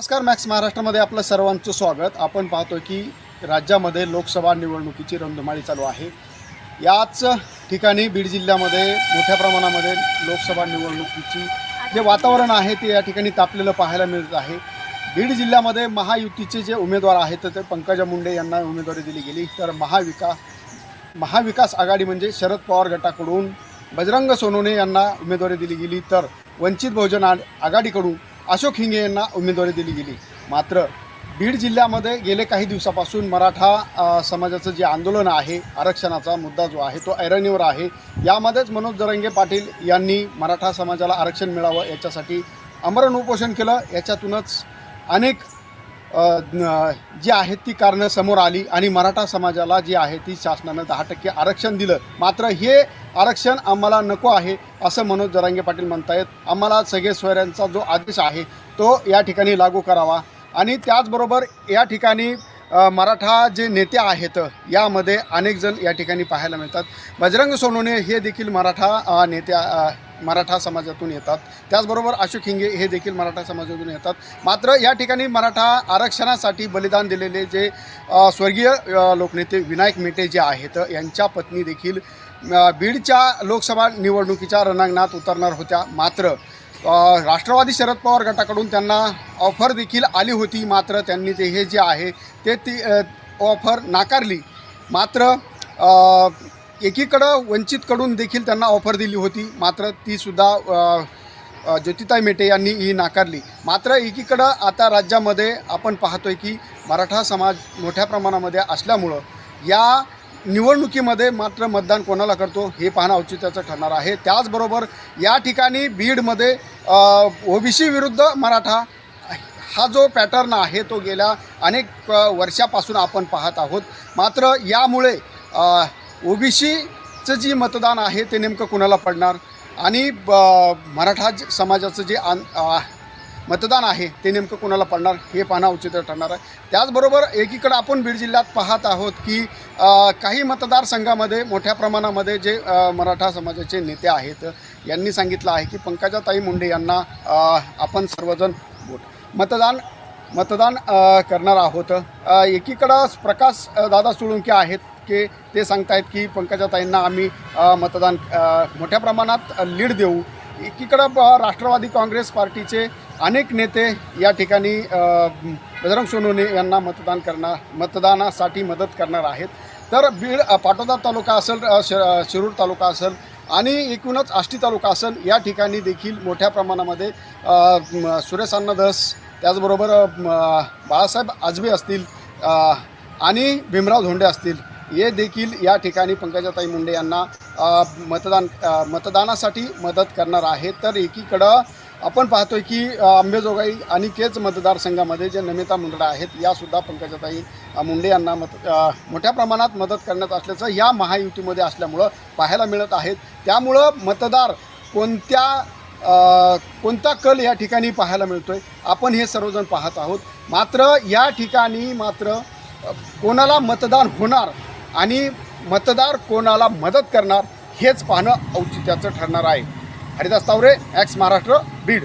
नमस्कार मॅक्स महाराष्ट्रामध्ये आपलं सर्वांचं स्वागत. आपण पाहतो की राज्यामध्ये लोकसभा निवडणुकीची रमधमाळी चालू आहे. याच ठिकाणी बीड जिल्ह्यामध्ये मोठ्या प्रमाणामध्ये लोकसभा निवडणुकीची जे वातावरण आहे ते या ठिकाणी तापलेलं पाहायला मिळत आहे. बीड जिल्ह्यामध्ये महायुतीचे जे उमेदवार आहेत ते पंकजा मुंडे यांना उमेदवारी दिली गेली. तर महाविका महाविकास आघाडी म्हणजे शरद पवार गटाकडून बजरंग सोनोने यांना उमेदवारी दिली गेली. तर वंचित बहुजन आ- आघाडीकडून अशोक हिंगे यांना उमेदवारी दिली गेली. मात्र बीड जिल्ह्यामध्ये गेले काही दिवसापासून मराठा समाजाचं जे आंदोलन आहे आरक्षणाचा मुद्दा जो आहे तो ऐरणीवर आहे. यामध्येच मनोज जरंगे पाटील यांनी मराठा समाजाला आरक्षण मिळावं याच्यासाठी आमरण उपोषण केलं. याच्यातूनच अनेक जी आहेत ती कारणं समोर आली आणि मराठा समाजाला जी आहे ती शासनानं दहा टक्के आरक्षण दिलं. मात्र हे आरक्षण आम्हाला नको आहे असं मनोज जरांगे पाटील म्हणतायत. आम्हाला सगळे सोयऱ्यांचा जो आदेश आहे तो या ठिकाणी लागू करावा. आणि त्याचबरोबर या ठिकाणी मराठा जे नेते आहेत यामध्ये अनेक जण या ठिकाणी पाहायला मिळतात. बजरंग सोनवणे हे देखील मराठा नेत्या मराठा समाजातून येतात. त्याचबरोबर अशोक हिंगे हे देखील मराठा समाजातून येतात. मात्र या ठिकाणी मराठा आरक्षणासाठी बलिदान दिलेले जे स्वर्गीय लोकनेते विनायक मेटे जे आहेत यांच्या पत्नी देखील बीडच्या लोकसभा निवडणुकीच्या रणांगणात उतरणार होत्या. मात्र राष्ट्रवादी शरद पवार गटाकडून त्यांना ऑफर देखील आली होती. मात्र त्यांनी ते हे जे आहे ते ती ऑफर नाकारली. मात्र एकीकडं वंचितकडून देखील त्यांना ऑफर दिली होती. मात्र तीसुद्धा ज्योतिताई मेटे यांनी ही नाकारली. मात्र एकीकडं आता राज्यामध्ये आपण पाहतोय की मराठा समाज मोठ्या प्रमाणामध्ये असल्यामुळं या निवडणुकीमध्ये मात्र मतदान कोणाला करतो हे पाहणं औचित्याचं ठरणार आहे. त्याचबरोबर या ठिकाणी बीडमध्ये ओबीसी विरुद्ध मराठा हा जो पॅटर्न आहे तो गेल्या अनेक वर्षापासून आपण पाहत आहोत. मात्र यामुळे ओबीसीचं जी मतदान आहे ते नेमकं कुणाला पडणार? आणि ब- मराठा ज- समाजाचं जे आन मतदान आहे ते नेमकं कुणाला पडणार हे पाहणं उचित ठरणार आहे. त्याचबरोबर एकीकडं आपण बीड जिल्ह्यात पाहत आहोत की काही मतदारसंघामध्ये मोठ्या प्रमाणामध्ये जे मराठा समाजाचे नेते आहेत यांनी सांगितलं आहे की पंकजाताई मुंडे यांना आपण सर्वजण वोट मतदान मतदान करणार आहोत. एकीकडं प्रकाश दादा सुळुंके आहेत की ते सांगतायत की पंकजाताईंना आम्ही मतदान मोठ्या प्रमाणात लीड देऊ. एकीकडं राष्ट्रवादी काँग्रेस पार्टीचे अनेक नेते या ठिकाणी बजरंग सोनवणे यांना मतदान करणार मतदानासाठी मदत करणार आहेत. तर बीड पाटोदा तालुका असेल श शिरूर तालुका असेल आणि एकूणच आष्टी तालुका असेल या ठिकाणी देखील मोठ्या प्रमाणामध्ये अ, सुरेश त्याचबरोबर बाळासाहेब आजबे असतील आणि भीमराव धोंडे असतील. हे देखील या ठिकाणी पंकजाताई मुंडे यांना मतदान मतदानासाठी मदत करणार आहेत. तर एकीकडं आपण पाहतोय की अ, अंबेजोगाई आणि केच मतदारसंघामध्ये जे नमिता मुंदडा आहेत यासुद्धा पंकजाताई मुंडे यांना मत मोठ्या प्रमाणात मदत करण्यात असल्याचं या महायुतीमध्ये असल्यामुळं पाहायला मिळत आहेत त्यामुळं मतदार कोणत्या कोणता कल या ठिकाणी पाहायला मिळतोय आपण हे सर्वजण पाहत आहोत. मात्र या ठिकाणी मात्र कोणाला मतदान होणार आणि मतदार कोणाला मदत करणार हेच पाहणं औचित्याचं ठरणार आहे. हरिदास तावरे ॲक्स महाराष्ट्र बीड.